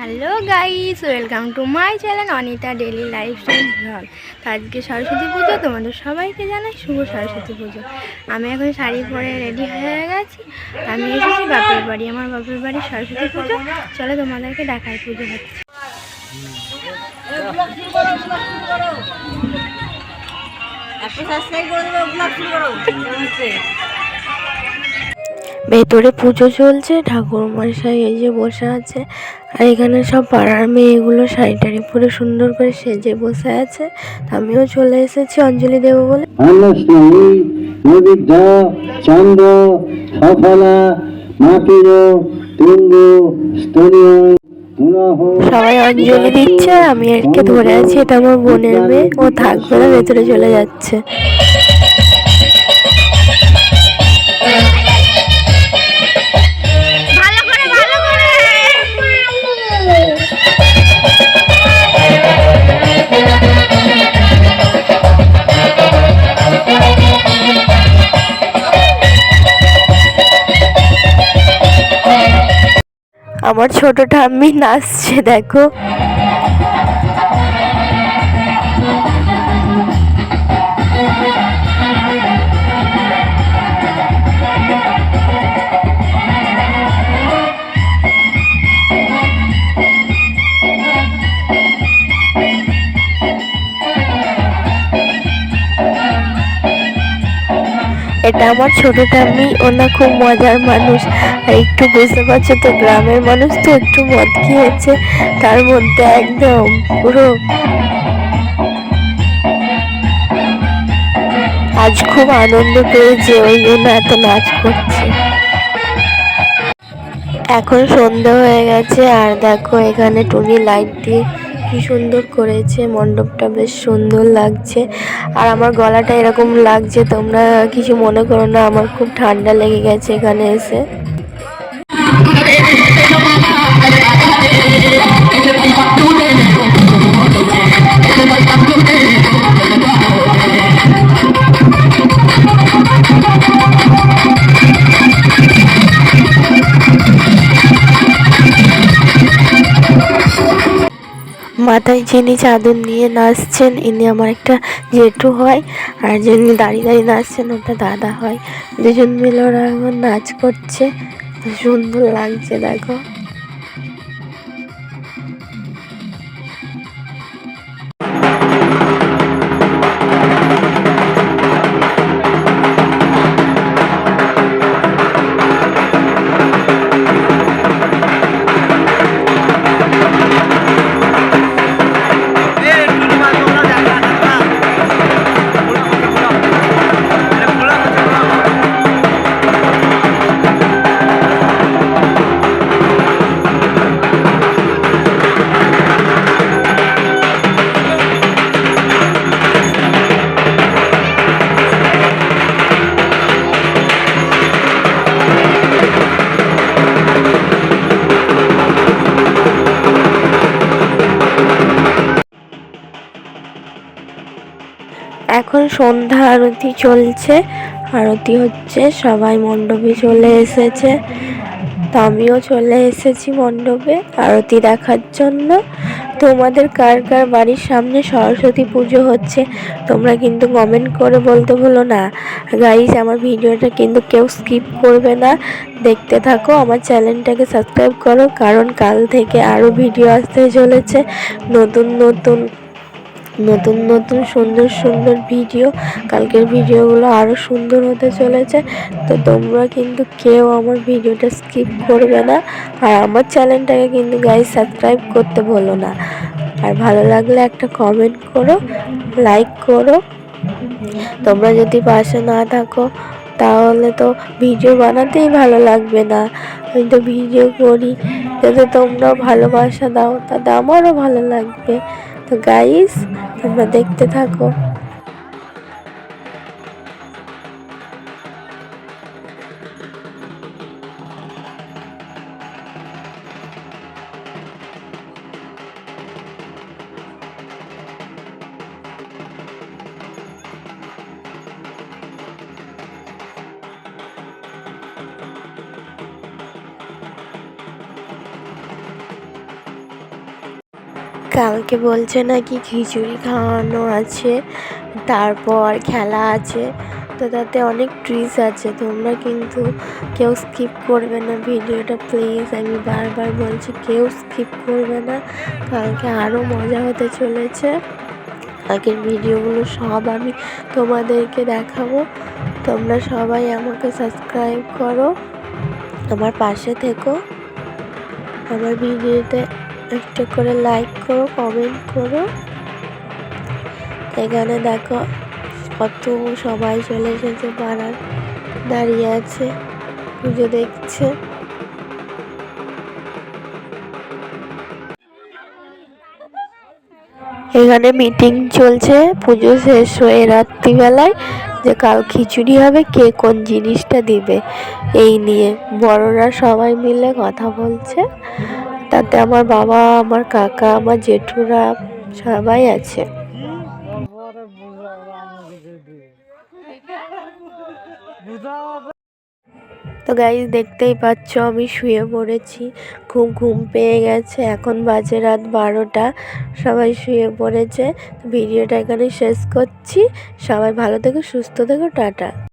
Hello guys welcome to my channel Anita daily lifestyle blog আজকে সরস্বতী পুজো, তোমাদের সবাইকে জানাই শুভ সরস্বতী পুজো। আমি এখন শাড়ি পরে রেডি হয়ে গেছি। আমি এসেছি বাপের বাড়ি, আমার বাপের বাড়ি সরস্বতী পুজো। চলো তোমাদেরকে দেখায় পুজো হচ্ছে। ভেতরে পুজো চলছে ঠাকুর মশাই এই যে বসে আছে আর এখানে সব পাড়ার মেয়েগুলো শাড়ি টাড়ি পরে সুন্দর করে সেজে বসে আছে আমিও চলে এসেছি অঞ্জলি দেবো বলে। চন্দ্র সফলা তুঙ্গু স্তনীয় সবাই অঞ্জলি দিচ্ছে আর আমি একে ধরে আছি এটা আমার বোনের মেয়ে ও থাকবে না ভেতরে চলে যাচ্ছে। আমার ছোট ঠাম্মি নাচছে দেখো। এটা আমার ছোট ঠাম্মি ওনা খুব মজার মানুষ। আর একটু বুঝতে পারছ তো, গ্রামের মানুষ তো একটু মদ খেয়েছে, তার মধ্যে একদম পুরো। আজ খুব আনন্দ পেয়েছে, ওই জন্য এত নাচ করছে। এখন সন্ধ্যা হয়ে গেছে, আর দেখো এখানে টুনি লাইট দিয়ে কি সুন্দর করেছে, মণ্ডপটা বেশ সুন্দর লাগছে। আর আমার গলাটা এরকম লাগছে, তোমরা কিছু মনে করো না, আমার খুব ঠান্ডা লেগে গেছে এখানে এসে। মাথায় যিনি চাদর নিয়ে নাচছেন, ইনি আমার একটা জেঠু হয় আর যিনি দাঁড়িয়ে দাঁড়িয়ে নাচছেন, ওটা দাদা হয়। দুজন মিলে ওরা এখন নাচ করছে সুন্দর লাগছে, দেখো। এখন সন্ধ্যা আরতি চলছে। আরতি হচ্ছে, সবাই মণ্ডপে চলে এসেছে। তো আমিও চলে এসেছি মণ্ডপে আরতি দেখার জন্য। তোমাদের কার কার বাড়ির সামনে সরস্বতী পুজো হচ্ছে, তোমরা কিন্তু কমেন্ট করে বলতে ভুলো না। গাইজ আমার ভিডিওটা কিন্তু কেউ স্কিপ করবে না। দেখতে থাকো, আমার চ্যানেলটাকে সাবস্ক্রাইব করো, কারণ কাল থেকে আরও ভিডিও আসতে চলেছে। নতুন নতুন নতুন নতুন সুন্দর সুন্দর ভিডিও, কালকের ভিডিওগুলো আরও সুন্দর হতে চলেছে। তো তোমরা কিন্তু কেউ আমার ভিডিওটা স্কিপ করবে না। আর আমার চ্যানেলটাকে কিন্তু গাইজ সাবস্ক্রাইব করতে ভুলো না। আর ভালো লাগলে একটা কমেন্ট করো লাইক করো। তোমরা যদি পাশে না থাকো, তাহলে তো ভিডিও বানাতেই ভালো লাগবে না। আমি তো ভিডিও করি, যাতে তোমরাও ভালোবাসা দাও, তাতে আমারও ভালো লাগবে। তো গাইস তোমরা দেখতে থাকো। কালকে বলছে নাকি খিচুড়ি খাওয়ানো আছে, তারপর খেলা আছে। তো তাতে অনেক ট্রিজ আছে, তোমরা কিন্তু কেউ স্কিপ করবে না ভিডিওটা প্লিজ আমি বারবার বলছি, কেউ স্কিপ করবে না। কালকে আরও মজা হতে চলেছে। আগের ভিডিওগুলো সব আমি তোমাদেরকে দেখাবো। তোমরা সবাই আমাকে সাবস্ক্রাইব করো। আমার পাশে থেকো। আমার ভিডিওতে একটা করে লাইক করো কমেন্ট করো। এখানে দেখো কত সবাই চলে এসেছে পাড়ার দাঁড়িয়ে আছে, পুজো দেখছে। এখানে মিটিং চলছে, পুজো শেষ হয়ে রাত্রিবেলায় যে কাল খিচুড়ি হবে, কে কোন জিনিসটা দিবে, এই নিয়ে। বড়রা সবাই মিলে কথা বলছে। তাতে আমার বাবা, আমার কাকা, আমার জেঠুরা সবাই আছে। তো গাইজ দেখতেই পাচ্ছ, আমি শুয়ে পড়েছি। খুব ঘুম পেয়ে গেছে। এখন বাজে রাত বারোটা। সবাই শুয়ে পড়েছে। ভিডিওটা এখানে শেষ করছি। সবাই ভালো থেকো, সুস্থ থেকো, টাটা।